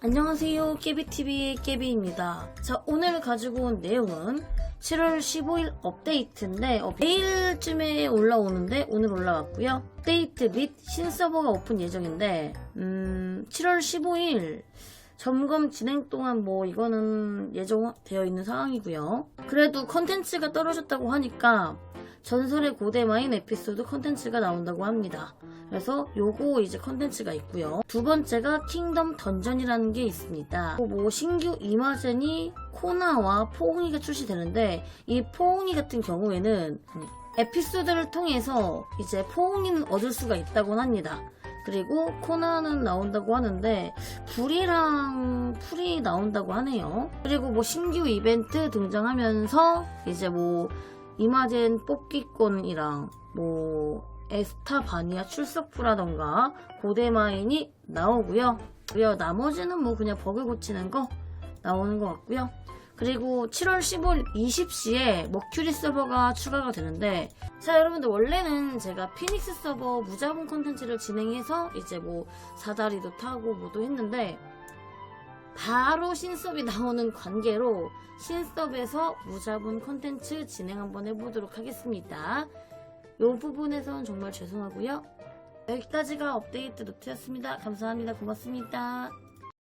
안녕하세요. 깨비TV의 깨비입니다. 자, 오늘 가지고 온 내용은 7월 15일 업데이트인데, 어, 내일쯤에 올라오는데, 오늘 올라왔고요. 업데이트 및 신서버가 오픈 예정인데, 음, 7월 15일, 점검 진행 동안 뭐, 이거는 예정되어 있는 상황이고요. 그래도 컨텐츠가 떨어졌다고 하니까, 전설의 고대 마인 에피소드 컨텐츠가 나온다고 합니다. 그래서 요거 이제 컨텐츠가 있고요. 두 번째가 킹덤 던전이라는 게 있습니다. 뭐 신규 이마젠이 코나와 포옹이가 출시되는데 이 포옹이 같은 경우에는 에피소드를 통해서 이제 포옹이는 얻을 수가 있다고 합니다. 그리고 코나는 나온다고 하는데 불이랑 풀이 나온다고 하네요. 그리고 뭐 신규 이벤트 등장하면서 이제 뭐 이마젠 뽑기권이랑 뭐 에스타 바니아 출석부라던가 고대마인이 나오고요. 그리고 나머지는 뭐 그냥 버그 고치는 거 나오는 것 같고요. 그리고 7월 15일 20시에 머큐리 서버가 추가가 되는데 자 여러분들 원래는 제가 피닉스 서버 무자본 컨텐츠를 진행해서 이제 뭐 사다리도 타고 뭐도 했는데 바로 신섭이 나오는 관계로 신섭에서 무자본 컨텐츠 진행 한번 해보도록 하겠습니다. 이 부분에선 정말 죄송하고요. 여기까지가 업데이트 노트였습니다. 감사합니다. 고맙습니다.